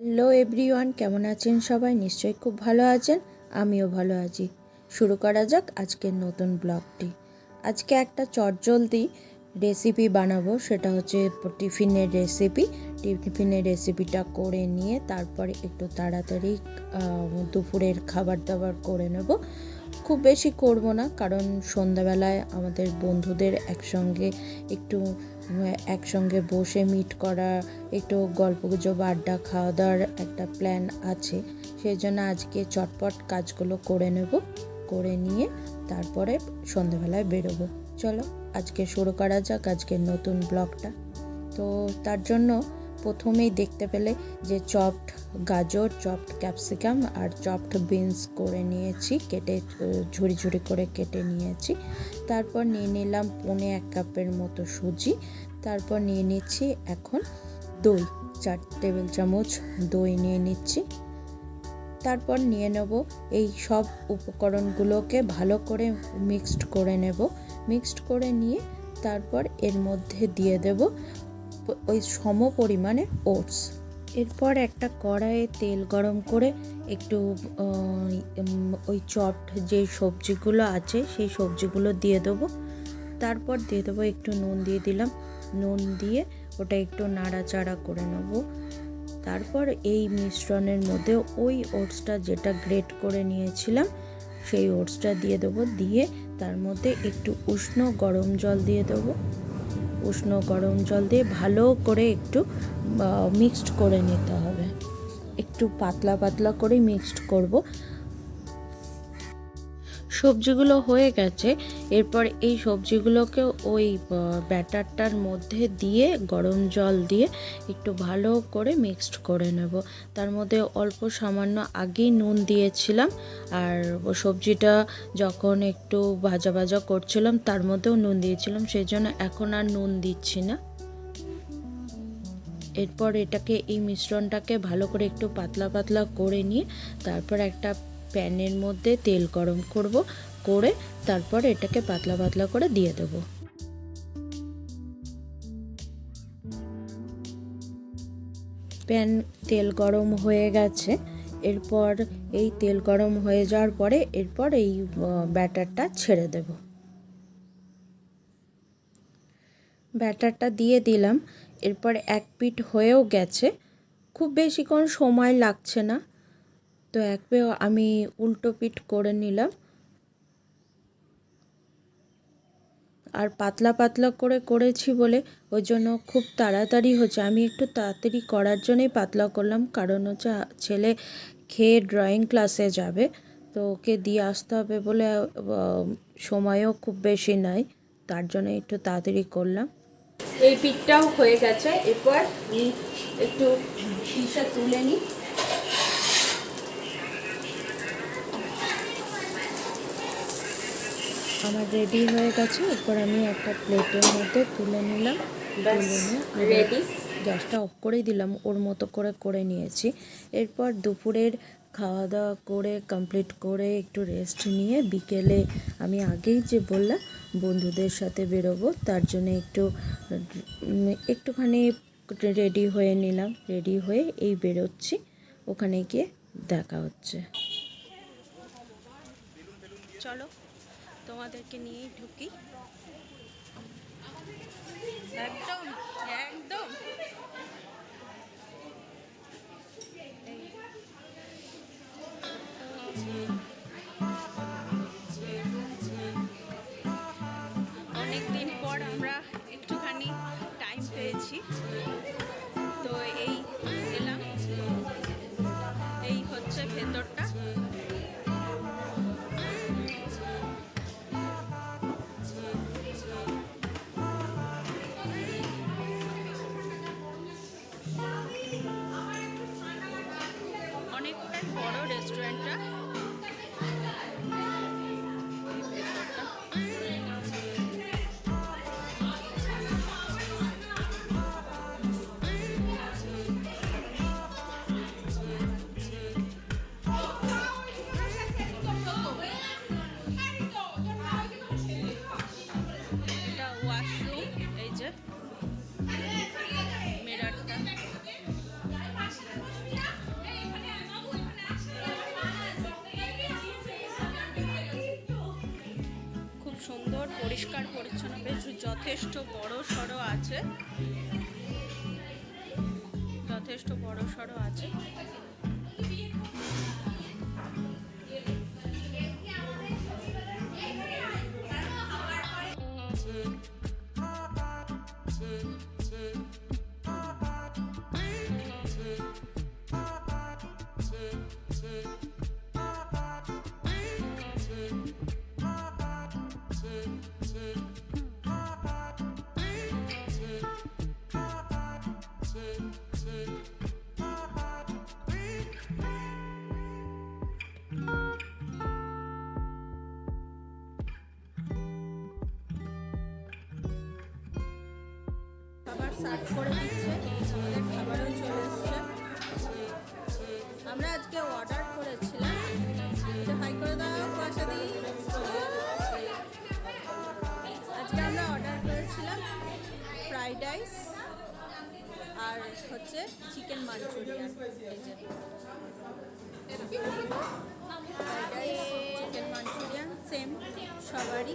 Hello everyone, কেমন আছেন সবাই? নিশ্চয়ই খুব ভালো আছেন, আমিও ভালো আছি। শুরু করা যাক আজকের নতুন ব্লগটি। আজকে একটা চটজলদি রেসিপি বানাবো, সেটা হচ্ছে টিফিনের রেসিপি টিফিনের রেসিপিটা করে নিয়ে তারপরে একটু তাড়াতাড়ি দুপুরের খাবার দাবার করে নেব। খুব বেশি করব না, কারণ সন্ধ্যাবেলায় আমাদের বন্ধুদের একসঙ্গে একটু একসঙ্গে বসে মিট করা, একটু গল্প গুজব, আড্ডা খাওয়া দাওয়ার একটা প্ল্যান আছে। সেই জন্য আজকে চটপট কাজগুলো করে নেব, করে নিয়ে তারপরে সন্ধেবেলায় বেরোবো। চলো, আজকে শুরু করা যাক আজকের নতুন ব্লগটা তো তার জন্য প্রথমেই দেখতে পেলে যে চপড গাজর চপড ক্যাপসিকাম আর চপড বিনস করে নিয়েছি, কেটে, ঝুড়ি ঝুড়ি করে কেটে নিয়েছি। তারপর নিয়ে নিলাম পনে এক কাপের মতো সুজি। তারপর নিয়ে নিচ্ছি এখন দই, চার টেবিল চামচ দই নিয়ে নিচ্ছি। তারপর নিয়ে নেব এই সব উপকরণগুলোকে ভালো করে মিক্সড করে নেব। মিক্সড করে নিয়ে তারপর এর মধ্যে দিয়ে দেব ওই সম পরিমাণে ওটস। এরপর একটা কড়াইয়ে তেল গরম করে একটু ওই চট যে সবজিগুলো আছে, সেই সবজিগুলো দিয়ে দেবো। তারপর দিয়ে দেবো একটু নুন দিয়ে দিলাম। নুন দিয়ে ওটা একটু নাড়াচাড়া করে নেব। তারপর এই মিশ্রণের মধ্যে ওই ওটসটা যেটা গ্রেট করে নিয়েছিলাম, সেই ওটসটা দিয়ে দেবো। দিয়ে তার মধ্যে একটু উষ্ণ গরম জল দিয়ে দেবো। উষ্ণ গরম জল দিয়ে ভালো করে একটু মিক্সড করে নিতে হবে। একটু পাতলা পাতলা করে মিক্সড করব। সবজিগুলো হয়ে গেছে, এরপর এই সবজিগুলোকে ওই ব্যাটারটার মধ্যে দিয়ে, গরম জল দিয়ে একটু ভালো করে মিক্সড করে নেব। তার মধ্যে অল্প সামান্য আগেই নুন দিয়েছিলাম, আর সবজিটা যখন একটু ভাজা ভাজা করছিলাম, তার মধ্যেও নুন দিয়েছিলাম, সেই জন্য এখন আর নুন দিচ্ছি না। এরপর এটাকে এই মিশ্রণটাকে ভালো করে একটু পাতলা পাতলা করে নিয়ে, তারপর একটা প্যানের মধ্যে তেল গরম করব, করে তারপর এটাকে পাতলা পাতলা করে দিয়ে দেব। প্যান তেল গরম হয়ে গেছে। এরপর এই তেল গরম হয়ে যাওয়ার পরে এরপর এই ব্যাটারটা ছেড়ে দেব। ব্যাটারটা দিয়ে দিলাম। এরপর এক পিঠ হয়েও গেছে। খুব বেশিক্ষণ সময় লাগছে না। তো এক পে আমি উল্টো পিঠ করে নিলাম। আর পাতলা পাতলা করে করেছি বলে ওই জন্য খুব তাড়াতাড়ি হচ্ছে। আমি একটু তাড়াতাড়ি করার জন্যই পাতলা করলাম, কারণ হচ্ছে ছেলে খেয়ে ড্রয়িং ক্লাসে যাবে, তো ওকে দিয়ে আসতে হবে বলে সময়ও খুব বেশি নাই, তার জন্য একটু তাড়াতাড়ি করলাম। এই পিঠটাও হয়ে গেছে, এরপর একটু পিসা তুলে নিই। আমার রেডি হয়ে গেছে। এরপর আমি একটা প্লেটের মধ্যে তুলে নিলাম। তুলে নিয়ে রেডি গ্যাসটা অফ করেই দিলাম ওর মতো করে করে নিয়েছি। এরপর দুপুরের খাওয়া দাওয়া করে কমপ্লিট করে একটু রেস্ট নিয়ে বিকেলে আমি আগেই যে বললাম বন্ধুদের সাথে বেরোবো তার জন্য একটু একটুখানি রেডি হয়ে নিলাম। রেডি হয়ে এই বেরোচ্ছি। ওখানে গিয়ে দেখা হচ্ছে। চলো। তোমাদেরকে নিয়েই ঢুকি একদম একদম পরিষ্কার পরিচ্ছন্ন বেশ যথেষ্ট বড় সড়ো আছে। যথেষ্ট বড় সড়ো আছে। সার্ভ করে দিচ্ছে। আমাদের খাবারও চলে এসছে। আমরা আজকে অর্ডার করেছিলাম। হাই করে দাও, পয়সা দিই আজকে আমরা অর্ডার করেছিলাম ফ্রাইড রাইস আর হচ্ছে chicken Manchurian fried chicken Manchurian same সবারই।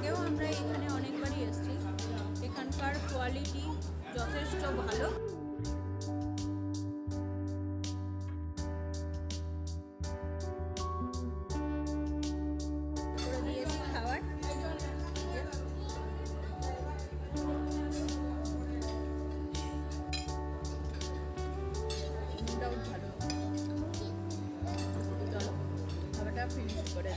আগেও আমরা এখানে অনেকবারই এসেছি। এখানকার কোয়ালিটি যথেষ্ট ভালো। করে